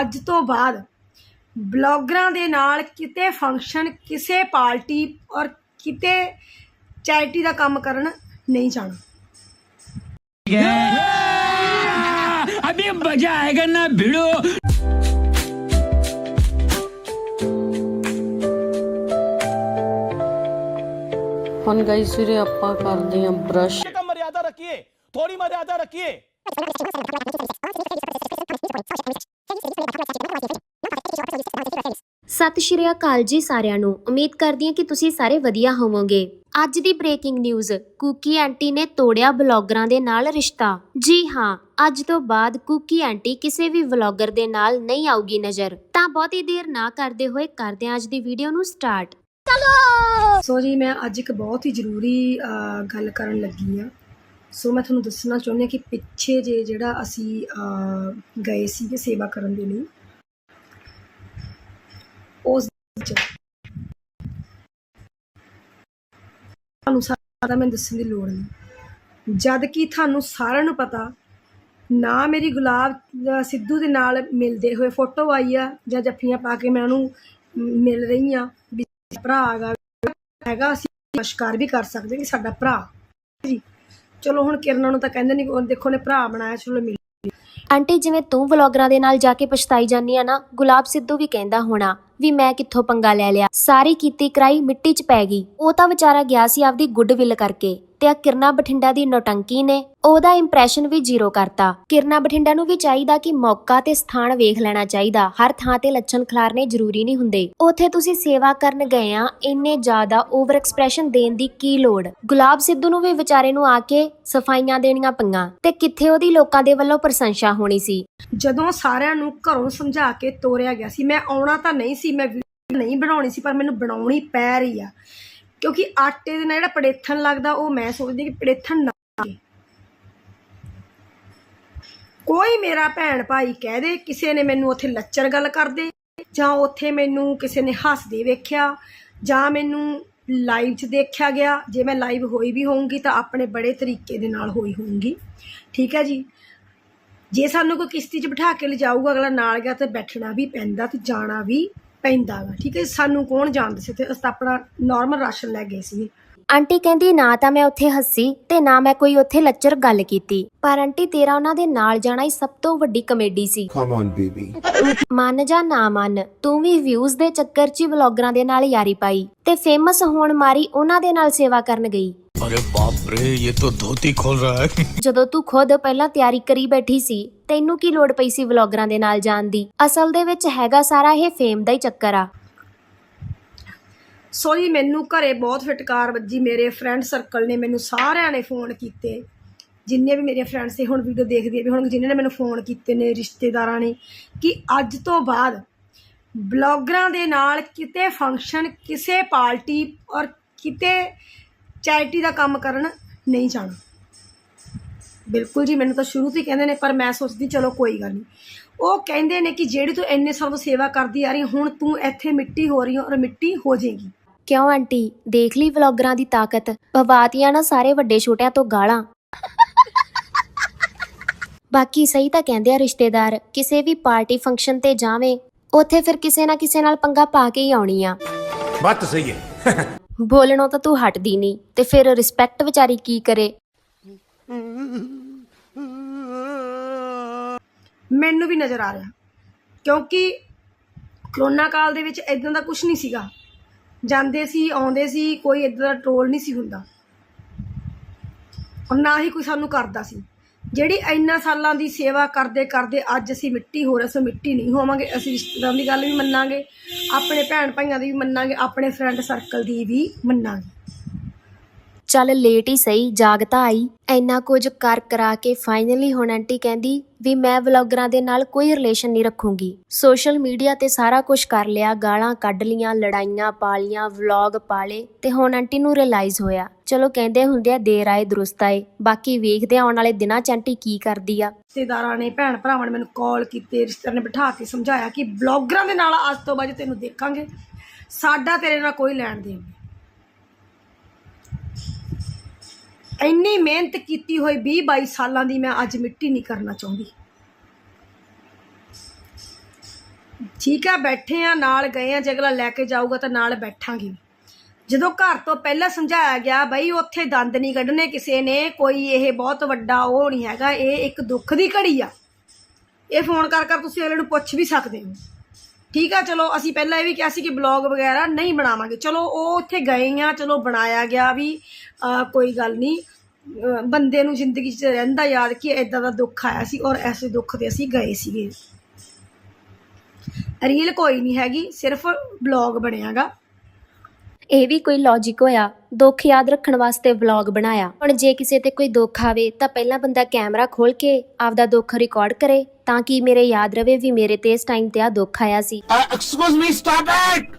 ਅੱਜ ਤੋਂ ਬਾਅਦ ਬਲੌਗਰਾਂ ਦੇ ਨਾਲ ਕਿਤੇ ਫੰਕਸ਼ਨ ਕਿਸੇ ਪਾਰਟੀ ਔਰ ਕਿਤੇ ਚੈਰਿਟੀ ਦਾ ਕੰਮ ਕਰਨ ਨਹੀਂ ਜਾਣਾ। ਅਬੇ ਮਜ਼ਾ ਆਏਗਾ ਨਾ ਭਿੜੋ। ਹੁਣ ਗਾਈਸ ਵੀਰੇ ਆਪਾਂ ਕਰਦੇ ਆਂ ਬ੍ਰਸ਼ ਕਮ ਮਰਿਆਦਾ ਰੱਖੀਏ ਥੋੜੀ ਮਰਿਆਦਾ ਰੱਖੀਏ। ਸਤਿ ਸ਼੍ਰੀ ਅਕਾਲ ਜੀ ਸਾਰਿਆਂ ਨੂੰ। ਉਮੀਦ ਕਰਦੀ ਹਾਂ ਕਿ ਤੁਸੀਂ ਸਾਰੇ ਵਧੀਆ ਹੋਵੋਗੇ। ਅੱਜ ਦੀ ਬ੍ਰੇਕਿੰਗ ਨਿਊਜ਼ ਕੁਕੀ ਆਂਟੀ ਨੇ ਤੋੜਿਆ ਬਲੌਗਰਾਂ ਦੇ ਨਾਲ ਰਿਸ਼ਤਾ। ਜੀ ਹਾਂ, ਅੱਜ ਤੋਂ ਬਾਅਦ ਕੁਕੀ ਆਂਟੀ ਕਿਸੇ ਵੀ ਵਲੌਗਰ ਦੇ ਨਾਲ ਨਹੀਂ ਆਊਗੀ ਨਜ਼ਰ। ਤਾਂ ਬਹੁਤੀ ਦੇਰ ਨਾ ਕਰਦੇ ਹੋਏ ਕਰਦੇ ਹਾਂ ਅੱਜ ਦੀ ਵੀਡੀਓ ਨੂੰ ਸਟਾਰਟ ਸੋ ਜੀ, ਮੈਂ ਅੱਜ ਇੱਕ ਬਹੁਤ ਹੀ ਜ਼ਰੂਰੀ ਗੱਲ ਕਰਨ ਲੱਗੀ ਆ ਸੋ ਮੈਂ ਤੁਹਾਨੂੰ ਦੱਸਣਾ ਚਾਹੁੰਦੀ ਹਾਂ ਕਿ ਪਿੱਛੇ ਜੇ ਜਿਹੜਾ ਅਸੀਂ ਗਏ ਸੀਗੇ ਸੇਵਾ ਕਰਨ ਦੇ ਲਈ ਉਸ ਵਿੱਚ ਤੁਹਾਨੂੰ ਸਾਰਾ ਮੈਂ ਦੱਸਣ ਦੀ ਲੋੜ ਨਹੀਂ। ਜਦ ਕਿ ਤੁਹਾਨੂੰ ਸਾਰਿਆਂ ਨੂੰ ਪਤਾ, ਨਾ ਮੇਰੀ ਗੁਲਾਬ ਸਿੱਧੂ ਦੇ ਨਾਲ ਮਿਲਦੇ ਹੋਏ ਫੋਟੋ ਆਈ ਆ ਜਾਂ ਜੱਫੀਆਂ ਪਾ ਕੇ ਮੈਂ ਉਹਨੂੰ ਮਿਲ ਰਹੀ ਆ ਵੀ ਭਰਾ ਹੈਗਾ ਹੈਗਾ, ਅਸੀਂ ਨਮਸਕਾਰ ਵੀ ਕਰ ਸਕਦੇ ਕਿ ਸਾਡਾ ਭਰਾ। ਜੀ, ਚਲੋ ਹੁਣ ਕਿਰਨਾਂ ਨੂੰ ਤਾਂ ਕਹਿੰਦੇ ਨਹੀਂ ਦੇਖੋ ਨੇ ਭਰਾ ਬਣਾਇਆ, ਚਲੋ ਮਿਲ ਆਂਟੀ, ਜਿਵੇਂ ਤੂੰ ਵਲੌਗਰਾਂ ਦੇ ਨਾਲ ਜਾ ਕੇ ਪਛਤਾਈ ਜਾਂਦੀ ਆ ਨਾ, ਗੁਲਾਬ ਸਿੱਧੂ ਵੀ ਕਹਿੰਦਾ ਹੋਣਾ ਵੀ ਮੈਂ ਕਿੱਥੋਂ ਪੰਗਾ ਲੈ ਲਿਆ। ਸਾਰੀ ਕੀਤੀ ਕਰਾਈ ਮਿੱਟੀ 'ਚ ਪੈ ਗਈ। ਉਹ ਤਾਂ ਵਿਚਾਰਾ ਗਿਆ ਸੀ ਆਪਦੀ ਗੁੱਡਵਿਲ ਕਰਕੇ ਤੇ ਆ ਕਿਰਨਾ ਬਠਿੰਡਾ ਦੀ ਨੋਟੰਕੀ ਨੇ ਉਹਦਾ ਇੰਪ੍ਰੈਸ਼ਨ ਵੀ ਜ਼ੀਰੋ ਕਰਤਾ। ਕਿਰਨਾ ਬਠਿੰਡਾ ਨੂੰ ਵੀ ਚਾਹੀਦਾ ਕਿ ਮੌਕਾ ਤੇ ਸਥਾਨ ਵੇਖ ਲੈਣਾ ਚਾਹੀਦਾ। ਹਰ ਥਾਂ ਤੇ ਲੱਛਣ ਖਿਲਾਰਨੇ ਜ਼ਰੂਰੀ ਨਹੀਂ ਹੁੰਦੇ। ਉਥੇ ਤੁਸੀਂ ਸੇਵਾ ਕਰਨ ਗਏ ਆ, ਇੰਨੇ ਜ਼ਿਆਦਾ ਓਵਰ ਐਕਸਪ੍ਰੈਸ਼ਨ ਦੇਣ ਦੀ ਕੀ ਲੋੜ? ਗੁਲਾਬ ਸਿੱਧੂ ਨੂੰ ਵੀ ਵਿਚਾਰੇ ਨੂੰ ਆ ਕੇ ਸਫਾਈਆਂ ਦੇਣੀਆਂ ਪਈਆਂ ਤੇ ਕਿੱਥੇ ਉਹਦੀ ਲੋਕਾਂ ਦੇ ਵੱਲੋਂ ਪ੍ਰਸ਼ੰਸਾ ਹੋਣੀ ਸੀ? ਜਦੋਂ ਸਾਰਿਆਂ ਨੂੰ ਘਰੋਂ ਸਮਝਾ ਕੇ ਤੋਰਿਆ ਗਿਆ ਸੀ, ਮੈਂ ਆਉਣਾ ਤਾਂ ਨਹੀਂ ਸੀ ਮੈਂ ਵੀਡੀਓ ਨਹੀਂ ਬਣਾਉਣੀ ਸੀ, ਪਰ ਮੈਨੂੰ ਬਣਾਉਣੀ ਪੈ ਰਹੀ ਆ। ਕਿਉਂਕਿ ਆਟੇ ਦੇ ਨਾਲ ਜਿਹੜਾ ਪੜੇਥਣ ਲੱਗਦਾ, ਉਹ ਮੈਂ ਸੋਚਦੀ ਕਿ ਪੜੇਥਣ ਨਾ ਕੋਈ ਮੇਰਾ ਭੈਣ ਭਾਈ ਕਹਿ ਦੇ, ਕਿਸੇ ਨੇ ਮੈਨੂੰ ਉੱਥੇ ਲੱਚਰ ਗੱਲ ਕਰਦੇ ਜਾਂ ਉੱਥੇ ਮੈਨੂੰ ਕਿਸੇ ਨੇ ਹੱਸਦੇ ਵੇਖਿਆ, ਜਾਂ ਮੈਨੂੰ ਲਾਈਵ 'ਚ ਦੇਖਿਆ ਗਿਆ। ਜੇ ਮੈਂ ਲਾਈਵ ਹੋਈ ਵੀ ਹੋਊਂਗੀ, ਤਾਂ ਆਪਣੇ ਬੜੇ ਤਰੀਕੇ ਦੇ ਨਾਲ ਹੋਈ ਹੋਊਂਗੀ। ਠੀਕ ਹੈ ਜੀ? ਜੇ ਸਾਨੂੰ ਕੋਈ ਕਿਸ਼ਤੀ 'ਚ ਬਿਠਾ ਕੇ ਲਿਜਾਊਗਾ, ਅਗਲਾ ਨਾਲ ਗਿਆ ਤੇ ਬੈਠਣਾ ਵੀ ਪੈਂਦਾ ਤੇ ਜਾਣਾ ਵੀ ਪੈਂਦਾ ਵਾ ਠੀਕ ਹੈ ਸਾਨੂੰ ਕੌਣ ਜਾਣਦਾ ਸੀ? ਤੇ ਅਸੀਂ ਤਾਂ ਆਪਣਾ ਨਾਰਮਲ ਰਾਸ਼ਨ ਲੈ ਗਏ ਸੀ ਆਂਟੀ ਕਹਿੰਦੀ ਨਾ ਤਾਂ ਮੈਂ ਉੱਥੇ ਹੱਸੀ ਤੇ ਨਾ ਮੈਂ ਕੋਈ ਉੱਥੇ ਲੱਚਰ ਗੱਲ ਕੀਤੀ। ਪਰ ਆਂਟੀ ਤੇਰਾ ਉਹਨਾਂ ਦੇ ਨਾਲ ਜਾਣਾ ਹੀ ਸਭ ਤੋਂ ਵੱਡੀ ਕਮੇਡੀ ਸੀ। Come on, baby. ਮੰਨ ਜਾਂ ਨਾ ਮੰਨ ਤੂੰ ਵੀ ਵਿਊਜ਼ ਦੇ ਚੱਕਰ 'ਚ ਹੀ ਵਲੌਗਰਾਂ ਦੇ ਨਾਲ ਯਾਰੀ ਪਾਈ ਤੇ ਫੇਮਸ ਹੋਣ ਮਾਰੀ ਉਹਨਾਂ ਦੇ ਨਾਲ ਸੇਵਾ ਕਰਨ ਗਈ। अरे बाप रे ये तो धोती खोल रहा है ਜਦੋਂ ਤੂੰ ਖੁਦ ਪਹਿਲਾਂ ਤਿਆਰੀ ਕਰੀ ਬੈਠੀ ਸੀ ਤੈਨੂੰ ਕੀ ਲੋੜ ਪਈ ਸੀ ਵਲੌਗਰਾਂ ਦੇ ਨਾਲ ਜਾਣ ਦੀ ਅਸਲ ਦੇ ਵਿੱਚ ਹੈਗਾ ਸਾਰਾ ਇਹ ਫੇਮ ਦਾ ਹੀ ਚੱਕਰ ਆ ਸੋ ਜੀ ਮੈਨੂੰ ਘਰੇ ਬਹੁਤ ਫਟਕਾਰ ਵੱਜੀ ਮੇਰੇ ਫਰੈਂਡ ਸਰਕਲ ਨੇ ਮੈਨੂੰ ਸਾਰਿਆਂ ਨੇ ਫੋਨ ਕੀਤੇ ਜਿੰਨੇ ਵੀ ਮੇਰੇ ਫਰੈਂਡ ਸੀ ਹੁਣ ਵੀਡੀਓ ਦੇਖਦੇ ਆ ਵੀ ਹੁਣ ਜਿਨ੍ਹਾਂ ਨੇ ਮੈਨੂੰ ਫੋਨ ਕੀਤੇ ਨੇ ਰਿਸ਼ਤੇਦਾਰਾਂ ਨੇ ਕਿ ਅੱਜ ਤੋਂ ਬਾਅਦ ਬਲੌਗਰਾਂ ਦੇ ਨਾਲ ਕਿਤੇ ਫੰਕਸ਼ਨ ਕਿਸੇ ਪਾਰਟੀ ਔਰ ਕਿਤੇ ਚੈਰਿਟੀ ਦਾ ਕੰਮ ਕਰਨ ਨਹੀਂ ਜਾਣਾ। ਬਿਲਕੁਲ ਜੀ ਮੈਨੂੰ ਤਾਂ ਸ਼ੁਰੂ ਤੋਂ ਹੀ ਕਹਿੰਦੇ ਨੇ ਪਰ ਮੈਂ ਸੋਚਦੀ ਚਲੋ ਕੋਈ ਗੱਲ ਨਹੀਂ। ਉਹ ਕਹਿੰਦੇ ਨੇ ਕਿ ਜਿਹੜੀ ਤੂੰ ਇੰਨੇ ਸਾਲ ਤੋਂ ਸੇਵਾ ਕਰਦੀ ਆ ਰਹੀ ਹੁਣ ਤੂੰ ਇੱਥੇ ਮਿੱਟੀ ਹੋ ਰਹੀ ਹੋ ਔਰ ਮਿੱਟੀ ਹੋ ਜਾਏਗੀ। ਕਿਉਂ ਆਂਟੀ? ਦੇਖ ਲਈ ਵਲੌਗਰਾਂ ਦੀ ਤਾਕਤ। ਪਵਾਤੀਆਂ ਨਾ ਸਾਰੇ ਵੱਡੇ ਛੋਟਿਆਂ ਤੋਂ ਗਾਲਾਂ। ਬਾਕੀ ਸਹੀ ਤਾਂ ਕਹਿੰਦੇ ਆ ਰਿਸ਼ਤੇਦਾਰ ਕਿਸੇ ਵੀ ਪਾਰਟੀ ਫੰਕਸ਼ਨ ਤੇ ਜਾਵੇਂ ਉੱਥੇ ਫਿਰ ਕਿਸੇ ਨਾ ਕਿਸੇ ਨਾਲ ਪੰਗਾ ਪਾ ਕੇ ਹੀ ਆਉਣੀ ਆ। ਬੱਤ ਸਹੀ ਹੈ। ਬੋਲਣੋਂ ਤਾਂ ਤੂੰ ਹਟਦੀ ਨਹੀਂ, ਤੇ ਫਿਰ ਰਿਸਪੈਕਟ ਵਿਚਾਰੀ ਕੀ ਕਰੇ? ਮੈਨੂੰ ਵੀ ਨਜ਼ਰ ਆ ਰਿਹਾ, ਕਿਉਂਕਿ ਕਰੋਨਾ ਕਾਲ ਦੇ ਵਿੱਚ ਇਦਾਂ ਦਾ ਕੁਝ ਨਹੀਂ ਸੀਗਾ। ਜਾਂਦੇ ਸੀ, ਆਉਂਦੇ ਸੀ, ਕੋਈ ਇਦਾਂ ਦਾ ਟ੍ਰੋਲ ਨਹੀਂ ਸੀ ਹੁੰਦਾ। ਔਰ ਨਾ ਹੀ ਕੋਈ ਸਾਨੂੰ ਕਰਦਾ ਸੀ। ਜਿਹੜੀ ਇੰਨਾ ਸਾਲਾਂ ਦੀ ਸੇਵਾ ਕਰਦੇ ਕਰਦੇ ਅੱਜ ਅਸੀਂ ਮਿੱਟੀ ਹੋ ਰਹੇ ਸੋ ਮਿੱਟੀ ਨਹੀਂ ਹੋਵਾਂਗੇ, ਅਸੀਂ ਰਿਸ਼ਤੇਦਾਰਾਂ ਦੀ ਗੱਲ ਵੀ ਮੰਨਾਂਗੇ, ਆਪਣੇ ਭੈਣ ਭਾਈਆਂ ਦੀ ਵੀ ਮੰਨਾਂਗੇ, ਆਪਣੇ ਫਰੈਂਡ ਸਰਕਲ ਦੀ ਵੀ ਮੰਨਾਂਗੇ। ਚੱਲ ਲੇਟ ਹੀ ਸਹੀ ਜਾਗਤਾ ਆਈ। ਇੰਨਾ ਕੁਝ ਕਰ ਕਰਾ ਕੇ ਫਾਈਨਲੀ ਹੁਣ ਆਂਟੀ ਕਹਿੰਦੀ ਵੀ ਮੈਂ ਵਲੌਗਰਾਂ ਦੇ ਨਾਲ ਕੋਈ ਰਿਲੇਸ਼ਨ ਨਹੀਂ ਰੱਖੂੰਗੀ। ਸੋਸ਼ਲ ਮੀਡੀਆ ਤੇ ਸਾਰਾ ਕੁਝ ਕਰ ਲਿਆ, ਗਾਲਾਂ ਕੱਢ ਲੀਆਂ, ਲੜਾਈਆਂ ਪਾਲੀਆਂ ਵਲੌਗ ਪਾਲੇ ਤੇ ਹੁਣ ਆਂਟੀ ਨੂੰ ਰਿਅਲਾਈਜ਼ ਹੋਇਆ। ਚਲੋ ਕਹਿੰਦੇ ਹੁੰਦੇ ਆ, ਦੇਰ ਆਏ, ਦਰੁਸਤ ਆਏ। ਬਾਕੀ ਵੇਖਦੇ ਆਉਣ ਵਾਲੇ ਦਿਨਾਂ ਚ ਆਂਟੀ ਕੀ ਕਰਦੀ ਆ। ਰਿਸ਼ਤੇਦਾਰਾਂ ਨੇ, ਭੈਣ ਭਰਾਵਾਂ ਨੇ ਮੈਨੂੰ ਕਾਲ ਕੀਤੇ, ਰਿਸ਼ਤੇਦਾਰ ਨੇ ਬਿਠਾ ਕੇ ਸਮਝਾਇਆ ਕਿ ਬਲੌਗਰਾਂ ਦੇ ਨਾਲ ਅੱਜ ਤੋਂ ਬਾਅਦ ਤੈਨੂੰ ਦੇਖਾਂਗੇ, ਸਾਡਾ ਤੇਰੇ ਨਾਲ ਕੋਈ ਲੈਣ ਦੇਣ ਨਹੀਂ। ਇੰਨੀ ਮਿਹਨਤ ਕੀਤੀ ਹੋਈ 20 22 ਸਾਲਾਂ ਦੀ ਮੈਂ ਅੱਜ ਮਿੱਟੀ ਨਹੀਂ ਕਰਨਾ ਚਾਹੁੰਦੀ। ਠੀਕ ਆ, ਬੈਠੇ ਆ, ਨਾਲ ਗਏ ਆ, ਜੇ ਅਗਲਾ ਲੈ ਕੇ ਜਾਊਗਾ ਤਾਂ ਨਾਲ ਬੈਠਾਂਗੇ। ਜਦੋਂ ਘਰ ਤੋਂ ਪਹਿਲਾਂ ਸਮਝਾਇਆ ਗਿਆ, ਬਈ ਉੱਥੇ ਦੰਦ ਨਹੀਂ ਕੱਢਣੇ ਕਿਸੇ ਨੇ, ਕੋਈ ਇਹ ਬਹੁਤ ਵੱਡਾ ਉਹ ਨਹੀਂ ਹੈਗਾ, ਇਹ ਇੱਕ ਦੁੱਖ ਦੀ ਘੜੀ ਆ। ਇਹ ਫੋਨ ਕਰ ਕਰ ਤੁਸੀਂ ਅਗਲੇ ਨੂੰ ਪੁੱਛ ਵੀ ਸਕਦੇ ਹੋ। ਠੀਕ ਆ, ਚਲੋ, ਅਸੀਂ ਪਹਿਲਾਂ ਇਹ ਵੀ ਕਿਹਾ ਸੀ ਕਿ ਬਲੌਗ ਵਗੈਰਾ ਨਹੀਂ ਬਣਾਵਾਂਗੇ। ਚਲੋ, ਉਹ ਉੱਥੇ ਗਏ ਆ, ਚਲੋ, ਬਣਾਇਆ ਗਿਆ ਵੀ ਕੋਈ ਗੱਲ ਨਹੀਂ। ਬੰਦੇ ਨੂੰ ਜ਼ਿੰਦਗੀ 'ਚ ਰਹਿੰਦਾ ਯਾਦ ਕਿ ਇਦਾਂ ਦਾ ਦੁੱਖ ਆਇਆ ਸੀ ਔਰ ਐਸੇ ਦੁੱਖ ਤੇ ਅਸੀਂ ਗਏ ਸੀਗੇ। ਰੀਲ ਕੋਈ ਨਹੀਂ ਹੈਗੀ, ਸਿਰਫ ਬਲੌਗ ਬਣਿਆਗਾ। ਇਹ ਵੀ ਕੋਈ ਲੌਜੀਕ ਹੋਇਆ ਦੁੱਖ ਯਾਦ ਰੱਖਣ ਵਾਸਤੇ ਵਲੌਗ ਬਣਾਇਆ। ਹੁਣ ਜੇ ਕਿਸੇ ਤੇ ਕੋਈ ਦੁੱਖ ਆਵੇ ਤਾਂ ਪਹਿਲਾਂ ਬੰਦਾ ਕੈਮਰਾ ਖੋਲ ਕੇ ਆਪਦਾ ਦੁੱਖ ਰਿਕਾਰਡ ਕਰੇ ਤਾਂ ਕਿ ਮੇਰੇ ਯਾਦ ਰਵੇ ਵੀ ਮੇਰੇ ਤੇ ਇਸ ਟਾਈਮ ਤੇ ਆ ਦੁੱਖ ਆਇਆ ਸੀ? Excuse me stop it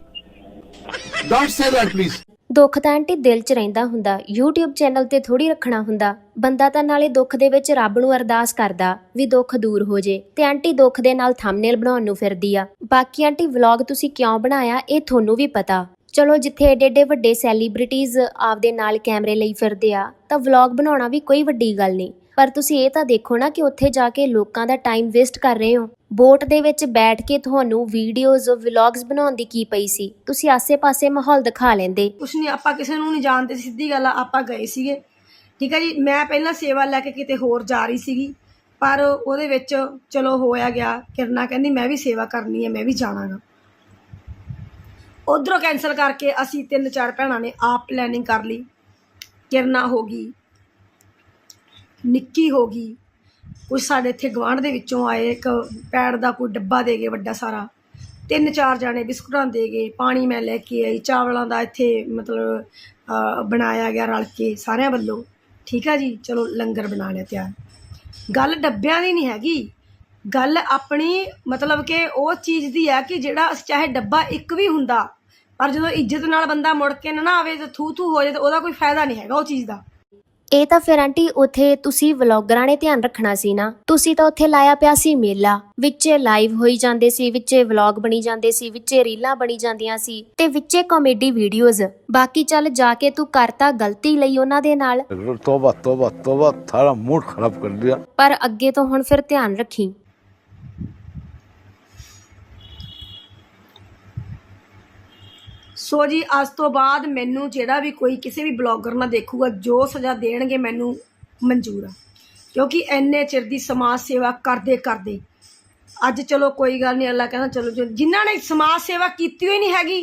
don't say that please ਦੁੱਖ ਤਾਂ ਆਂਟੀ ਦਿਲ 'ਚ ਰਹਿੰਦਾ ਹੁੰਦਾ YouTube ਚੈਨਲ ਤੇ ਥੋੜੀ ਰੱਖਣਾ ਹੁੰਦਾ। ਬੰਦਾ ਤਾਂ ਨਾਲੇ ਦੁੱਖ ਦੇ ਵਿੱਚ ਰੱਬ ਨੂੰ ਅਰਦਾਸ ਕਰਦਾ ਵੀ ਦੁੱਖ ਦੂਰ ਹੋ ਜੇ ਤੇ ਆਂਟੀ ਦੁੱਖ ਦੇ ਨਾਲ ਥੰਬਨੇਲ ਬਣਾਉਣ ਨੂੰ ਫਿਰਦੀ ਆ। ਬਾਕੀ ਆਂਟੀ ਵਲੌਗ ਤੁਸੀਂ ਕਿਉਂ ਬਣਾਇਆ ਇਹ ਤੁਹਾਨੂੰ ਵੀ ਪਤਾ। ਚਲੋ ਜਿੱਥੇ ਏਡੇ ਏਡੇ ਵੱਡੇ ਸੈਲੀਬ੍ਰਿਟੀਜ਼ ਆਪਦੇ ਨਾਲ ਕੈਮਰੇ ਲਈ ਫਿਰਦੇ ਆ, ਤਾਂ ਵਲੌਗ ਬਣਾਉਣਾ ਵੀ ਕੋਈ ਵੱਡੀ ਗੱਲ ਨਹੀਂ। ਪਰ ਤੁਸੀਂ ਇਹ ਤਾਂ ਦੇਖੋ ਨਾ ਕਿ ਉੱਥੇ ਜਾ ਕੇ ਲੋਕਾਂ ਦਾ ਟਾਈਮ ਵੇਸਟ ਕਰ ਰਹੇ ਹੋ। ਬੋਟ ਦੇ ਵਿੱਚ ਬੈਠ ਕੇ ਤੁਹਾਨੂੰ ਵੀਡੀਓਜ਼ ਵਲੌਗਸ ਬਣਾਉਣ ਦੀ ਕੀ ਪਈ ਸੀ? ਤੁਸੀਂ ਆਸੇ-ਪਾਸੇ ਮਾਹੌਲ ਦਿਖਾ ਲੈਂਦੇ। ਕੁਛ ਨਹੀਂ, ਆਪਾਂ ਕਿਸੇ ਨੂੰ ਨਹੀਂ ਜਾਣਦੇ, ਸਿੱਧੀ ਗੱਲ ਆ, ਆਪਾਂ ਗਏ ਸੀਗੇ। ਠੀਕ ਹੈ ਜੀ, ਮੈਂ ਪਹਿਲਾਂ ਸੇਵਾ ਲੈ ਕੇ ਕਿਤੇ ਹੋਰ ਜਾ ਰਹੀ ਸੀਗੀ, ਪਰ ਉਹਦੇ ਵਿੱਚ ਚਲੋ ਹੋਇਆ ਗਿਆ, ਕਿਰਨਾ ਕਹਿੰਦੀ, ਮੈਂ ਵੀ ਸੇਵਾ ਕਰਨੀ ਹੈ, ਮੈਂ ਵੀ ਜਾਣਾਗਾ ਉਧਰੋਂ ਕੈਨਸਲ ਕਰਕੇ ਅਸੀਂ ਤਿੰਨ ਚਾਰ ਭੈਣਾਂ ਨੇ ਆਪ ਪਲੈਨਿੰਗ ਕਰ ਲਈ। ਕਿਰਨਾ ਹੋ ਗਈ, ਨਿੱਕੀ ਹੋ ਗਈ। ਕੁਝ ਸਾਡੇ ਇੱਥੇ ਗਵਾਂਢ ਦੇ ਵਿੱਚੋਂ ਆਏ, ਇੱਕ ਪੈੜ ਦਾ ਕੋਈ ਡੱਬਾ ਦੇ ਗਏ ਵੱਡਾ ਸਾਰਾ। ਤਿੰਨ ਚਾਰ ਜਾਣੇ ਬਿਸਕੁਟਾਂ ਦੇ ਗਏ, ਪਾਣੀ ਮੈਂ ਲੈ ਕੇ ਆਈ, ਚਾਵਲਾਂ ਦਾ ਇੱਥੇ ਮਤਲਬ ਬਣਾਇਆ ਗਿਆ ਰਲ ਕੇ ਸਾਰਿਆਂ ਵੱਲੋਂ। ਠੀਕ ਆ ਜੀ, ਚਲੋ ਲੰਗਰ ਬਣਾ ਲਿਆ ਤਿਆਰ। ਗੱਲ ਡੱਬਿਆਂ ਦੀ ਨਹੀਂ ਹੈਗੀ। ਗੱਲ ਆਪਣੀ ਮਤਲਬ ਕਿ ਉਹ ਚੀਜ਼ ਦੀ ਆ ਕਿ ਜਿਹੜਾ ਚਾਹੇ ਡੱਬਾ ਇੱਕ ਵੀ ਹੁੰਦਾ ਪਰ ਜਦੋਂ ਇੱਜ਼ਤ ਨਾਲ ਬੰਦਾ ਮੁੜ ਕੇ ਨਾ ਆਵੇ ਤੇ ਥੂ ਥੂ ਹੋ ਜਾਏ ਤੇ ਉਹਦਾ ਕੋਈ ਫਾਇਦਾ ਨਹੀਂ ਹੈਗਾ ਉਹ ਚੀਜ਼ ਦਾ। ਇਹ ਤਾਂ ਫਿਰ ਆਂਟੀ ਉਥੇ ਤੁਸੀਂ ਵਲੌਗਰਾਂ ਨੇ ਧਿਆਨ ਰੱਖਣਾ ਸੀ ਨਾ। ਤੁਸੀਂ ਤਾਂ ਉਥੇ ਲਾਇਆ ਪਿਆ ਸੀ ਮੇਲਾ ਵਿੱਚੇ ਲਾਈਵ ਹੋਈ ਜਾਂਦੇ ਸੀ ਵਿੱਚੇ ਵਲੌਗ ਬਣੀ ਜਾਂਦੇ ਸੀ ਵਿੱਚੇ ਰੀਲਾਂ ਬਣੀ ਜਾਂਦੀਆਂ ਸੀ ਤੇ ਵਿੱਚੇ ਕਾਮੇਡੀ ਵੀਡੀਓਜ਼ ਬਾਕੀ ਚੱਲ ਜਾ ਕੇ ਤੂੰ ਕਰਤਾ ਗਲਤੀ ਲਈ ਉਹਨਾਂ ਦੇ ਨਾਲ। ਤੋਬਾ ਤੋਬਾ ਤੋਬਾ ਥਾਰਾ ਮੂਡ ਖਰਾਬ ਕਰ ਦਿਆ ਪਰ ਅੱਗੇ ਤੋਂ ਹੁਣ ਫਿਰ ਧਿਆਨ ਰੱਖੀ। ਸੋ ਜੀ, ਅੱਜ ਤੋਂ ਬਾਅਦ ਮੈਨੂੰ ਜਿਹੜਾ ਵੀ ਕੋਈ ਕਿਸੇ ਵੀ ਬਲੌਗਰ ਨਾਲ ਦੇਖੂਗਾ, ਜੋ ਸਜ਼ਾ ਦੇਣਗੇ ਮੈਨੂੰ ਮਨਜ਼ੂਰ ਆ। ਕਿਉਂਕਿ ਐਨੇ ਚਿਰ ਦੀ ਸਮਾਜ ਸੇਵਾ ਕਰਦੇ ਕਰਦੇ, ਅੱਜ ਚਲੋ ਕੋਈ ਗੱਲ ਨਹੀਂ, ਅੱਲਾ ਕਹਿੰਦਾ ਚਲੋ ਜਿਨ੍ਹਾਂ ਨੇ ਸਮਾਜ ਸੇਵਾ ਕੀਤੀ ਹੋਈ ਨਹੀਂ ਹੈਗੀ,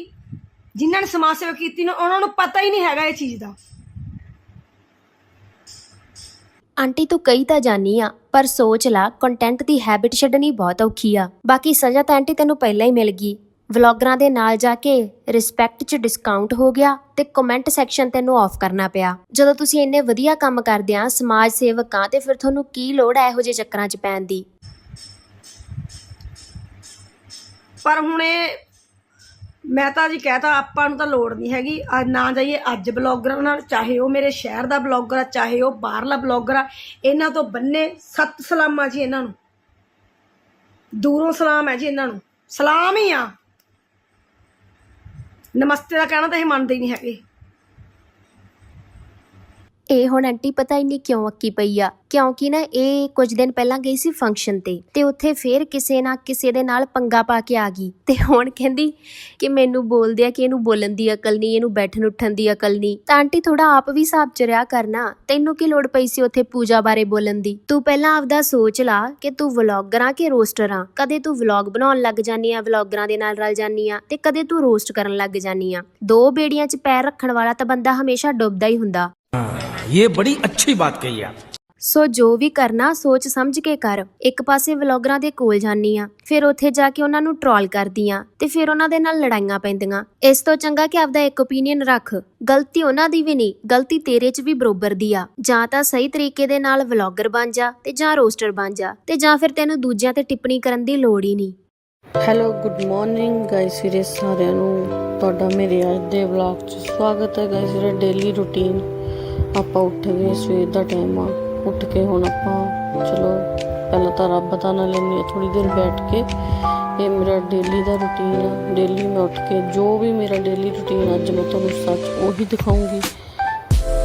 ਜਿਨ੍ਹਾਂ ਨੇ ਸਮਾਜ ਸੇਵਾ ਕੀਤੀ ਨਾ ਉਹਨਾਂ ਨੂੰ ਪਤਾ ਹੀ ਨਹੀਂ ਹੈਗਾ ਇਹ ਚੀਜ਼ ਦਾ। ਆਂਟੀ, ਤੂੰ ਕਹੀ ਤਾਂ ਜਾਨੀ ਆ, ਪਰ ਸੋਚ ਲਾ ਕੰਟੈਂਟ ਦੀ ਹੈਬਿਟ ਛੱਡਣੀ ਬਹੁਤ ਔਖੀ ਆ। ਬਾਕੀ ਸਜ਼ਾ ਤਾਂ ਆਂਟੀ ਤੈਨੂੰ ਪਹਿਲਾਂ ਹੀ ਮਿਲ ਗਈ। ਵਲੌਗਰਾਂ ਦੇ ਨਾਲ ਜਾ ਕੇ ਰਿਸਪੈਕਟ 'ਚ ਡਿਸਕਾਊਂਟ ਹੋ ਗਿਆ ਤੇ ਕਮੈਂਟ ਸੈਕਸ਼ਨ ਤੈਨੂੰ ਆਫ ਕਰਨਾ ਪਿਆ। ਜਦੋਂ ਤੁਸੀਂ ਇੰਨੇ ਵਧੀਆ ਕੰਮ ਕਰਦੇ ਆ, ਸਮਾਜ ਸੇਵਕਾਂ ਤੇ ਫਿਰ ਤੁਹਾਨੂੰ ਕੀ ਲੋੜ ਹੈ ਇਹੋ ਜਿਹੇ ਚੱਕਰਾਂ 'ਚ ਪੈਣ ਦੀ? ਪਰ ਹੁਣ ਇਹ ਮੈਂ ਤਾਂ ਜੀ ਕਹਤਾ, ਆਪਾਂ ਨੂੰ ਤਾਂ ਲੋੜ ਨਹੀਂ ਹੈਗੀ। ਅੱਜ ਨਾ ਜਾਈਏ, ਅੱਜ ਬਲੌਗਰਾਂ ਨਾਲ, ਚਾਹੇ ਉਹ ਮੇਰੇ ਸ਼ਹਿਰ ਦਾ ਬਲੌਗਰ ਆ, ਚਾਹੇ ਉਹ ਬਾਹਰਲਾ ਬਲੌਗਰ ਆ, ਇਹਨਾਂ ਤੋਂ ਬੰਨੇ ਸੱਤ ਸਲਾਮਾਂ ਜੀ ਇਹਨਾਂ ਨੂੰ। ਦੂਰੋਂ ਸਲਾਮ ਹੈ ਜੀ ਇਹਨਾਂ ਨੂੰ। ਸਲਾਮ ਹੀ ਆ। ਨਮਸਤੇ ਦਾ ਕਹਿਣਾ ਤਾਂ ਇਹ ਮੰਨਦੇ ਹੀ ਨਹੀਂ ਹੈਗੇ। ਇਹ ਹੁਣ ਆਂਟੀ ਪਤਾ ਹੀ ਨਹੀਂ ਕਿਉਂ ਅੱਕੀ ਪਈ ਆ? ਕਿਉਂਕਿ ਨਾ ਇਹ ਕੁਝ ਦਿਨ ਪਹਿਲਾਂ ਗਈ ਸੀ ਫੰਕਸ਼ਨ ਤੇ ਤੇ ਉੱਥੇ ਫੇਰ ਕਿਸੇ ਨਾ ਕਿਸੇ ਦੇ ਨਾਲ ਪੰਗਾ ਪਾ ਕੇ ਆ ਗਈ। ਤੇ ਹੁਣ ਕਹਿੰਦੀ ਕਿ ਮੈਨੂੰ ਬੋਲਦੇ ਆ ਕਿ ਇਹਨੂੰ ਬੋਲਣ ਦੀ ਅਕਲ ਨਹੀਂ, ਇਹਨੂੰ ਬੈਠਣ ਉੱਠਣ ਦੀ ਅਕਲ ਨਹੀਂ। ਤਾਂ ਆਂਟੀ ਥੋੜਾ ਆਪ ਵੀ ਹਿਸਾਬ ਚ ਰਿਆ ਕਰਨਾ ਤੈਨੂੰ ਕੀ ਲੋੜ ਪਈ ਸੀ ਉੱਥੇ ਪੂਜਾ ਬਾਰੇ ਬੋਲਣ ਦੀ? ਤੂੰ ਪਹਿਲਾਂ ਆਪਦਾ ਸੋਚ ਲਾ ਕਿ ਤੂੰ ਵਲੌਗਰ ਆ ਕਿ ਰੋਸਟਰ ਆ। ਕਦੇ ਤੂੰ ਵਲੌਗ ਬਣਾਉਣ ਲੱਗ ਜਾਨੀ ਆ, ਵਲੌਗਰਾਂ ਦੇ ਨਾਲ ਰਲ ਜਾਨੀ ਆ ਤੇ ਕਦੇ ਤੂੰ ਰੋਸਟ ਕਰਨ ਲੱਗ ਜਾਨੀ ਆ। ਦੋ ਬੇੜੀਆਂ 'ਚ ਪੈਰ ਰੱਖਣ ਵਾਲਾ ਤਾਂ ਬੰਦਾ ਹਮੇਸ਼ਾ ਡੁੱਬਦਾ ਹੀ ਹੁੰਦਾ। ये बड़ी अच्छी बात कही आप ਸੋ ਜੋ ਵੀ ਕਰਨਾ ਸੋਚ ਸਮਝ ਕੇ ਕਰ ਇੱਕ ਪਾਸੇ ਵਲੌਗਰਾਂ ਦੇ ਕੋਲ ਜਾਨੀ ਆ ਫਿਰ ਉੱਥੇ ਜਾ ਕੇ ਉਹਨਾਂ ਨੂੰ ਟ੍ਰੋਲ ਕਰਦੀ ਆ ਤੇ ਫਿਰ ਉਹਨਾਂ ਦੇ ਨਾਲ ਲੜਾਈਆਂ ਪੈਂਦੀਆਂ ਇਸ ਤੋਂ ਚੰਗਾ ਕਿ ਆਪਦਾ ਇੱਕ ਓਪੀਨੀਅਨ ਰੱਖ ਗਲਤੀ ਉਹਨਾਂ ਦੀ ਵੀ ਨਹੀਂ ਗਲਤੀ ਤੇਰੇ 'ਚ ਵੀ ਬਰੋਬਰ ਦੀ ਆ ਜਾਂ ਤਾਂ ਸਹੀ ਤਰੀਕੇ ਦੇ ਨਾਲ ਵਲੌਗਰ ਬਣ ਜਾ ਤੇ ਜਾਂ ਰੋਸਟਰ ਬਣ ਜਾ ਤੇ ਜਾਂ ਫਿਰ ਤੈਨੂੰ ਦੂਜਿਆਂ ਤੇ ਟਿੱਪਣੀ ਕਰਨ ਦੀ ਲੋੜ ਹੀ ਨਹੀਂ ਹੈਲੋ ਗੁੱਡ ਮਾਰਨਿੰਗ ਗਾਇਸ ਵੀਰੇ ਸਾਰਿਆਂ ਨੂੰ ਤੁਹਾਡਾ ਮੇਰੇ ਅੱਜ ਦੇ ਵਲੌਗ 'ਚ ਸਵਾਗਤ ਹੈ ਗਾਇਸ ਵੀਰੇ ਡੇਲੀ ਰੁਟੀਨ ਆਪਾਂ ਉੱਠ ਗਏ, ਸਵੇਰ ਦਾ ਟਾਈਮ ਆ। ਉੱਠ ਕੇ ਹੁਣ ਆਪਾਂ, ਚਲੋ, ਪਹਿਲਾਂ ਤਾਂ ਰੱਬ ਦਾ ਨਾਂ ਲੈਂਦੇ ਥੋੜੀ ਦੇਰ ਬੈਠ ਕੇ। ਇਹ ਮੇਰਾ ਡੇਲੀ ਦਾ ਰੁਟੀਨ ਆ। ਡੇਲੀ ਮੈਂ ਉੱਠ ਕੇ ਜੋ ਵੀ ਮੇਰਾ ਡੇਲੀ ਰੁਟੀਨ ਅੱਜ ਮੈਂ ਤੁਹਾਨੂੰ ਸੱਚ ਉਹੀ ਦਿਖਾਉਂਗੀ।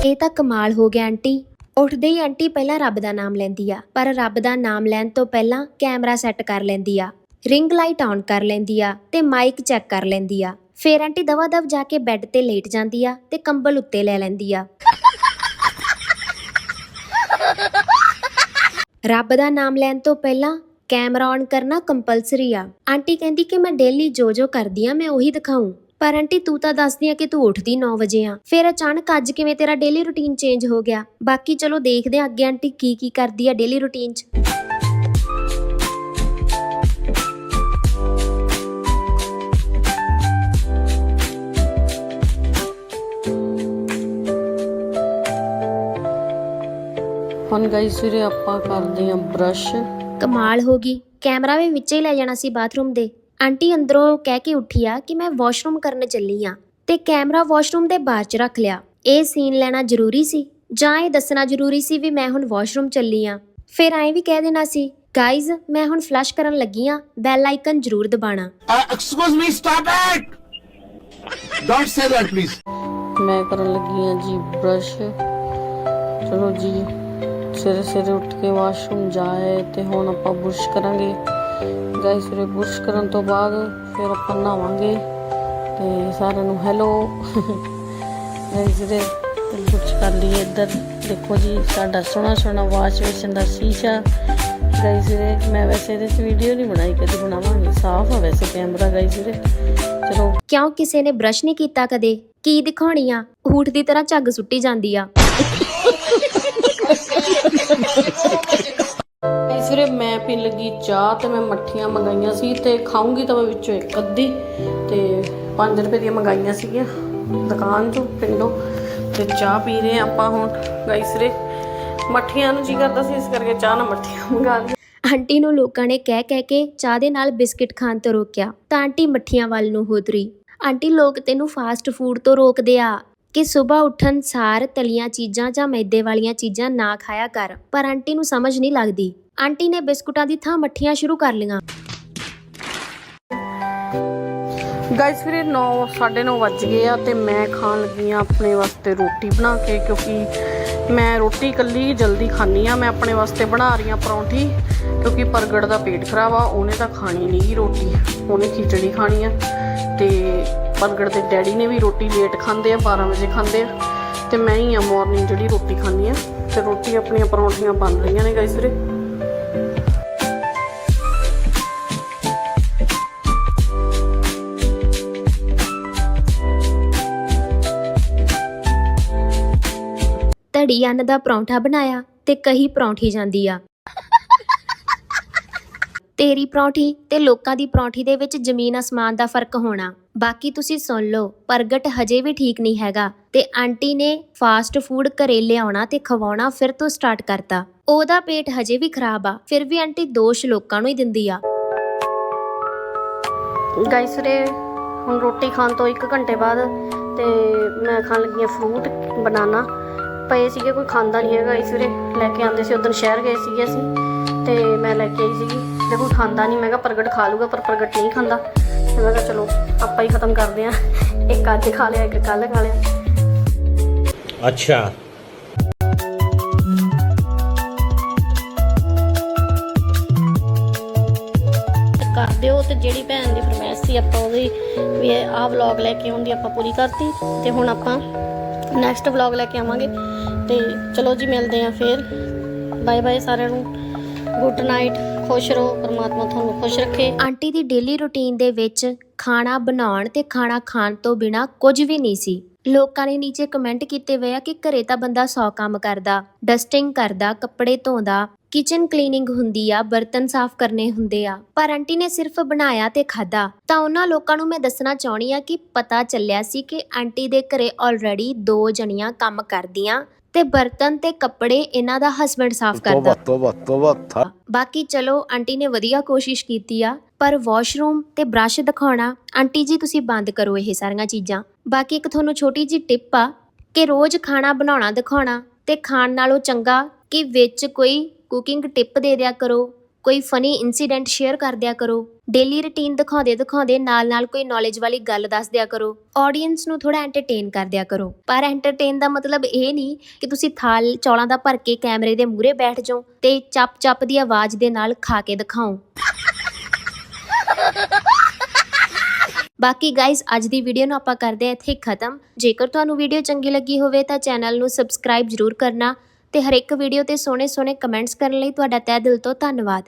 ਇਹ ਤਾਂ ਕਮਾਲ ਹੋ ਗਿਆ, ਆਂਟੀ। ਉੱਠਦੇ ਹੀ ਆਂਟੀ ਪਹਿਲਾਂ ਰੱਬ ਦਾ ਨਾਮ ਲੈਂਦੀ ਆ, ਪਰ ਰੱਬ ਦਾ ਨਾਮ ਲੈਣ ਤੋਂ ਪਹਿਲਾਂ ਕੈਮਰਾ ਸੈੱਟ ਕਰ ਲੈਂਦੀ ਆ। ਰਿੰਗ ਲਾਈਟ ਔਨ ਕਰ ਲੈਂਦੀ ਆ ਤੇ ਮਾਈਕ ਚੈੱਕ ਕਰ ਲੈਂਦੀ ਆ। ਫੇਰ ਆਂਟੀ ਦਵਾ ਦਵ ਜਾ ਕੇ ਬੈੱਡ ਤੇ ਲੇਟ ਜਾਂਦੀ ਆ ਤੇ ਕੰਬਲ ਉੱਤੇ ਲੈ ਲੈਂਦੀ ਆ। ਰੱਬ ਦਾ ਨਾਮ ਲੈਣ ਤੋਂ ਪਹਿਲਾਂ ਕੈਮਰਾ ਔਨ ਕਰਨਾ ਕੰਪਲਸਰੀ ਆ। ਆਂਟੀ ਕਹਿੰਦੀ ਕਿ ਮੈਂ ਡੇਲੀ ਜੋ ਜੋ ਕਰਦੀ ਆ, ਮੈਂ ਉਹੀ ਦਿਖਾਉਂ ਪਰ ਆਂਟੀ ਤੂੰ ਤਾਂ ਦੱਸਦੀ ਆ ਕਿ ਤੂੰ ਉੱਠਦੀ 9 ਵਜੇ ਆ। ਫਿਰ ਅਚਾਨਕ ਅੱਜ ਕਿਵੇਂ ਤੇਰਾ ਡੇਲੀ ਰੁਟੀਨ ਚੇਂਜ ਹੋ ਗਿਆ? ਬਾਕੀ ਚਲੋ ਦੇਖਦੇ ਆ ਅੱਗੇ ਆਂਟੀ ਕੀ ਕੀ ਕਰਦੀ ਆ ਡੇਲੀ ਰੁਟੀਨ 'ਚ। ਹੁਣ ਗਾਈਸ ਵੀਰੇ ਆਪਾਂ ਕਰਦੇ ਆਂ ਬ੍ਰਸ਼ ਕਮਾਲ ਹੋ ਗਈ। ਕੈਮਰਾ ਵੀ ਵਿੱਚੇ ਹੀ ਲੈ ਜਾਣਾ ਸੀ ਬਾਥਰੂਮ ਦੇ। ਆਂਟੀ ਅੰਦਰੋਂ ਕਹਿ ਕੇ ਉੱਠੀ ਆ ਕਿ ਮੈਂ ਵਾਸ਼ਰੂਮ ਕਰਨ ਚੱਲੀ ਆ। ਤੇ ਕੈਮਰਾ ਵਾਸ਼ਰੂਮ ਦੇ ਬਾਹਰ ਚ ਰੱਖ ਲਿਆ। ਇਹ ਸੀਨ ਲੈਣਾ ਜ਼ਰੂਰੀ ਸੀ। ਜਾਂ ਇਹ ਦੱਸਣਾ ਜ਼ਰੂਰੀ ਸੀ ਵੀ ਮੈਂ ਹੁਣ ਵਾਸ਼ਰੂਮ ਚੱਲੀ ਆ। ਫਿਰ ਐਂ ਵੀ ਕਹਿ ਦੇਣਾ ਸੀ ਗਾਇਜ਼ ਮੈਂ ਹੁਣ ਫਲਸ਼ ਕਰਨ ਲੱਗੀ ਆ। ਬੈਲ ਆਈਕਨ ਜ਼ਰੂਰ ਦਬਾਣਾ excuse me stop it don't say that please ਮੈਂ ਕਰਨ ਲੱਗੀ ਆ ਜੀ ਬ੍ਰਸ਼ ਚਲੋ ਜੀ। ਸਵੇਰੇ ਸਵੇਰੇ ਉੱਠ ਕੇ ਵਾਸ਼ਰੂਮ ਜਾਏ ਤੇ ਹੁਣ ਆਪਾਂ ਬੁਰਸ਼ ਕਰਾਂਗੇ। ਗਾਇਸ ਵੀਰੇ ਬੁਰਸ਼ ਕਰਨ ਤੋਂ ਬਾਅਦ ਫਿਰ ਆਪਾਂ ਨਹਾਵਾਂਗੇ ਤੇ ਸਾਰਿਆਂ ਨੂੰ ਹੈਲੋ ਗਾਇਸ ਵੀਰੇ ਬੁਰਸ਼ ਕਰ ਲਈਏ ਇੱਧਰ। ਦੇਖੋ ਜੀ, ਸਾਡਾ ਸੋਹਣਾ ਸੋਹਣਾ ਵਾਸ਼ ਬੇਸਿਨ ਦਾ ਸ਼ੀਸ਼ਾ। ਗਾਇਸ ਵੀਰੇ ਮੈਂ ਵੈਸੇ ਇਹਦੇ 'ਚ ਵੀਡੀਓ ਨਹੀਂ ਬਣਾਈ, ਕਦੇ ਬਣਾਵਾਂਗੀ। ਸਾਫ਼ ਆ ਵੈਸੇ ਕੈਮਰਾ ਗਾਇਸ ਵੀਰੇ ਚਲੋ। ਕਿਉਂ ਕਿਸੇ ਨੇ ਬ੍ਰਸ਼ ਨਹੀਂ ਕੀਤਾ ਕਦੇ? ਕੀ ਦਿਖਾਉਣੀ ਆ? ਊਠ ਦੀ ਤਰ੍ਹਾਂ ਝੱਗ ਸੁੱਟੀ ਜਾਂਦੀ ਆ। ਇਸ ਵੀਰੇ ਮੈਂ ਪੀਣ ਲੱਗੀ ਚਾਹ ਤੇ ਮੈਂ ਮੱਠੀਆਂ ਮੰਗਾਈਆਂ ਸੀ ਤੇ ਖਾਉਂਗੀ ਤਾਂ ਮੈਂ ਵਿੱਚੋਂ ਇੱਕ ਅੱਧੀ ਤੇ 5 ਰੁਪਏ ਦੀਆਂ ਮੰਗਾਈਆਂ ਸੀਗੀਆਂ ਦੁਕਾਨ ਤੋਂ, ਪਿੰਡੋਂ ਤੇ ਚਾਹ ਪੀ ਰਹੇ ਆਪਾਂ ਹੁਣ। ਗਾਇਸ ਵੀਰੇ ਮੱਠੀਆਂ ਨੂੰ ਜੀ ਕਰਦਾ ਸੀ, ਇਸ ਕਰਕੇ ਚਾਹ ਨਾਲ ਮੱਠੀਆਂ ਮੰਗਾ ਲਈ ਆਂਟੀ ਨੂੰ ਲੋਕਾਂ ਨੇ ਕਹਿ ਕਹਿ ਕੇ ਚਾਹ ਦੇ ਨਾਲ ਬਿਸਕਿਟ ਖਾਣ ਤੋਂ ਰੋਕਿਆ, ਤਾਂ ਆਂਟੀ ਮੱਠੀਆਂ ਵੱਲ ਨੂੰ ਹੋ ਆਂਟੀ ਲੋਕ ਤੈਨੂੰ ਫਾਸਟ ਫੂਡ ਤੋਂ ਰੋਕਦੇ ਆ। ਕਿ ਸਵੇਰ ਉੱਠਣ ਸਾਰ ਤਲੀਆਂ ਚੀਜ਼ਾਂ ਜਾਂ ਮੈਦੇ ਵਾਲੀਆਂ ਚੀਜ਼ਾਂ ਨਾ ਖਾਇਆ ਕਰ, ਪਰ ਆਂਟੀ ਨੂੰ ਸਮਝ ਨਹੀਂ ਲੱਗਦੀ। ਆਂਟੀ ਨੇ ਬਿਸਕੁਟਾਂ ਦੀ ਥਾਂ ਮੱਠੀਆਂ ਸ਼ੁਰੂ ਕਰ ਲਈਆਂ। ਗਾਇਸ ਵੀਰੇ 9 9:30 ਵੱਜ ਗਏ ਆ ਤੇ ਮੈਂ ਖਾਣ ਲੱਗੀ ਆ ਆਪਣੇ ਵਾਸਤੇ ਰੋਟੀ ਬਣਾ ਕੇ, ਕਿਉਂਕਿ ਮੈਂ ਰੋਟੀ ਇਕੱਲੀ ਜਲਦੀ ਖਾਣੀ ਆ, ਮੈਂ ਆਪਣੇ ਵਾਸਤੇ ਬਣਾ ਰਹੀ ਆ ਪਰੌਂਠੀ, ਕਿਉਂਕਿ ਪ੍ਰਗਟ ਦਾ ਪੇਟ ਖਰਾਬ ਆ, ਉਹਨੇ ਤਾਂ ਖਾਣੀ ਨਹੀਂ ਰੋਟੀ, ਉਹਨੇ ਖਿਚੜੀ ਖਾਣੀ ਆ ਤੇ ਪ੍ਰਗਟ ਦੇ ਡੈਡੀ ਨੇ ਵੀ ਰੋਟੀ ਲੇਟ ਖਾਂਦੇ ਆ 12 ਵਜੇ ਖਾਂਦੇ ਆ। ਤੇ ਮੈਂ ਹੀ ਆ ਮਾਰਨਿੰਗ ਜਿਹੜੀ ਰੋਟੀ ਖਾਣੀ ਆ। ਤੇ ਰੋਟੀ ਆਪਣੀਆਂ ਪਰੌਂਠੀਆਂ ਬਣ ਰਹੀਆਂ ਨੇ ਗਾਇਸ ਵੀਰੇ। ਧੜੀ ਅੰਨ ਦਾ ਪਰੌਂਠਾ ਬਣਾਇਆ ਤੇ ਕਹੀ ਪਰੌਂਠੀ ਜਾਂਦੀ ਆ। ਤੇਰੀ ਪਰੌਂਠੀ ਤੇ ਲੋਕਾਂ ਦੀ ਪਰੌਂਠੀ ਦੇ ਵਿੱਚ ਜ਼ਮੀਨ ਅਸਮਾਨ ਦਾ ਫ਼ਰਕ ਹੋਣਾ। ਬਾਕੀ ਤੁਸੀਂ ਸੁਣ ਲਓ, ਪ੍ਰਗਟ ਹਜੇ ਵੀ ਠੀਕ ਨਹੀਂ ਹੈਗਾ ਤੇ ਆਂਟੀ ਨੇ ਫਾਸਟ ਫੂਡ ਘਰੇ ਲਿਆਉਣਾ ਤੇ ਖਵਾਉਣਾ ਫਿਰ ਤੋਂ ਸਟਾਰਟ ਕਰਤਾ। ਉਹਦਾ ਪੇਟ ਹਜੇ ਵੀ ਖਰਾਬ ਆ, ਫਿਰ ਵੀ ਆਂਟੀ ਦੋਸ਼ ਲੋਕਾਂ ਨੂੰ ਹੀ ਦਿੰਦੀ ਆ। ਗਾਇਸ ਰੇ ਹੁਣ ਰੋਟੀ ਖਾਣ ਤੋਂ 1 ਘੰਟੇ ਬਾਅਦ ਤੇ ਮੈਂ ਖਾਣ ਲੱਗੀ ਹਾਂ ਫਰੂਟ ਬਨਾਨਾ ਪਏ ਸੀਗੇ, ਕੋਈ ਖਾਂਦਾ ਨਹੀਂ ਹੈਗਾ ਇਸ ਵੀਰੇ ਲੈ ਕੇ ਆਂਦੇ ਸੀ, ਉਦੋਂ ਸ਼ਹਿਰ ਗਏ ਸੀਗੇ ਅਸੀਂ ਤੇ ਮੈਂ ਲੈ ਕੇ ਆਈ ਸੀਗੀ। ਦੇਖੋ ਖਾਂਦਾ ਨਹੀਂ। ਮੈਂ ਕਿਹਾ ਪ੍ਰਗਟ ਖਾ ਲੂਗਾ ਪਰ ਪ੍ਰਗਟ ਨਹੀਂ ਖਾਂਦਾ। ਮੈਂ ਕਿਹਾ ਚਲੋ ਆਪਾਂ ਹੀ ਖਤਮ ਕਰਦੇ ਆ ਇੱਕ ਅੱਜ ਖਾ ਲਿਆ ਇੱਕ ਕੱਲ ਖਾ ਲਿਆ। ਅੱਛਾ। ਕਰ ਦਿਓ ਤੇ ਜਿਹੜੀ ਭੈਣ ਦੀ ਫਰਮਾਇਸ਼ ਸੀ ਆਪਾਂ ਉਹਦੀ ਵੀ ਆਹ ਵਲੌਗ ਲੈ ਕੇ ਆਉਂਦੀ ਆਪਾਂ ਪੂਰੀ ਕਰਤੀ। ਤੇ ਹੁਣ ਆਪਾਂ ਨੈਕਸਟ ਵਲੌਗ ਲੈ ਕੇ ਆਵਾਂਗੇ। ਤੇ ਚਲੋ ਜੀ ਮਿਲਦੇ ਆਂ ਫੇਰ। ਬਾਏ ਬਾਏ ਸਾਰਿਆਂ ਨੂੰ। ਗੁੱਡ ਨਾਈਟ ਖੁਸ਼ ਰਹੋ, ਪਰਮਾਤਮਾ ਤੁਹਾਨੂੰ ਖੁਸ਼ ਰੱਖੇ। ਆਂਟੀ ਦੀ ਡੇਲੀ ਰੁਟੀਨ ਦੇ ਵਿੱਚ ਖਾਣਾ ਬਣਾਉਣ ਤੇ ਖਾਣਾ ਖਾਣ ਤੋਂ ਬਿਨਾ ਕੁਝ ਵੀ ਨਹੀਂ ਸੀ। ਲੋਕਾਂ ਨੇ ਨੀਚੇ ਕਮੈਂਟ ਕੀਤੇ ਹੋਏ ਆ ਕਿ ਘਰੇ ਤਾਂ ਬੰਦਾ 100 ਕੰਮ ਕਰਦਾ ਡਸਟਿੰਗ ਕਰਦਾ, ਕੱਪੜੇ ਧੋਂਦਾ ਕਿਚਨ ਕਲੀਨਿੰਗ ਹੁੰਦੀ ਆ, ਬਰਤਨ ਸਾਫ਼ ਕਰਨੇ ਹੁੰਦੇ ਆ। ਪਰ ਆਂਟੀ ਨੇ ਸਿਰਫ ਬਣਾਇਆ ਤੇ ਖਾਦਾ ਤਾਂ ਉਹਨਾਂ ਲੋਕਾਂ ਨੂੰ ਮੈਂ ਦੱਸਣਾ ਚਾਹਣੀ ਆ ਕਿ ਪਤਾ ਚੱਲਿਆ ਸੀ ਕਿ ਆਂਟੀ ਦੇ ਘਰੇ ਆਲਰੇਡੀ ਦੋ ਜਣੀਆਂ ਕੰਮ ਕਰਦੀਆਂ। ਤੇ ਬਰਤਨ ਤੇ ਕੱਪੜੇ ਇਹਨਾਂ ਦਾ ਹਸਬੰਡ ਸਾਫ਼ ਕਰਦਾ। ਤੋਬਾ ਤੋਬਾ ਤੋਬਾ ਬਾਕੀ ਚਲੋ ਆਂਟੀ ਨੇ ਵਧੀਆ ਕੋਸ਼ਿਸ਼ ਕੀਤੀ ਆ ਪਰ ਵਾਸ਼ਰੂਮ ਤੇ ਬ੍ਰਸ਼ ਦਿਖਾਉਣਾ ਆਂਟੀ ਜੀ ਤੁਸੀਂ ਬੰਦ ਕਰੋ ਇਹ ਸਾਰੀਆਂ ਚੀਜ਼ਾਂ। ਬਾਕੀ ਇੱਕ ਤੁਹਾਨੂੰ ਛੋਟੀ ਜੀ ਟਿਪ ਆ ਕਿ ਰੋਜ਼ ਖਾਣਾ ਬਣਾਉਣਾ ਦਿਖਾਉਣਾ ਤੇ ਖਾਣ ਨਾਲੋਂ ਚੰਗਾ ਕਿ ਵਿੱਚ ਕੋਈ ਕੁਕਿੰਗ ਟਿਪ ਦੇ ਦਿਆ ਕਰੋ ਕੋਈ ਫਨੀ ਇਨਸੀਡੈਂਟ ਸ਼ੇਅਰ ਕਰ ਦਿਆ ਕਰੋ। ਡੇਲੀ ਰੁਟੀਨ ਦਿਖਾਉਂਦੇ ਦਿਖਾਉਂਦੇ ਨਾਲ ਨਾਲ ਕੋਈ ਨੌਲੇਜ ਵਾਲੀ ਗੱਲ ਦੱਸ ਦਿਆ ਕਰੋ। ਆਡੀਅנס ਨੂੰ ਥੋੜਾ ਐਂਟਰਟੇਨ ਕਰ ਦਿਆ ਕਰੋ। ਪਰ ਐਂਟਰਟੇਨ ਦਾ ਮਤਲਬ ਇਹ ਨਹੀਂ ਕਿ ਤੁਸੀਂ ਥਾਲ ਚੌਲਾਂ ਦਾ ਭਰ ਕੇ ਕੈਮਰੇ ਦੇ ਮੂਹਰੇ ਬੈਠ ਜਾਓ ਤੇ ਚੱਪ ਚੱਪ ਦੀ ਆਵਾਜ਼ ਦੇ ਨਾਲ ਖਾ ਕੇ ਦਿਖਾਓ। ਬਾਕੀ ਗਾਇਸ ਅੱਜ ਦੀ ਵੀਡੀਓ ਨੂੰ ਆਪਾਂ ਕਰਦੇ ਹਾਂ ਇੱਥੇ ਖਤਮ। ਜੇਕਰ ਤੁਹਾਨੂੰ ਵੀਡੀਓ ਚੰਗੀ ਲੱਗੀ ਹੋਵੇ ਤਾਂ ਚੈਨਲ ਨੂੰ ਸਬਸਕ੍ਰਾਈਬ ਜ਼ਰੂਰ ਕਰਨਾ ਤੇ ਹਰ ਇੱਕ ਵੀਡੀਓ ਤੇ ਸੋਹਣੇ ਸੋਹਣੇ ਕਮੈਂਟਸ ਕਰਨ ਲਈ ਤੁਹਾਡਾ ਤਹਿ ਦਿਲ ਤੋਂ ਧੰਨਵਾਦ।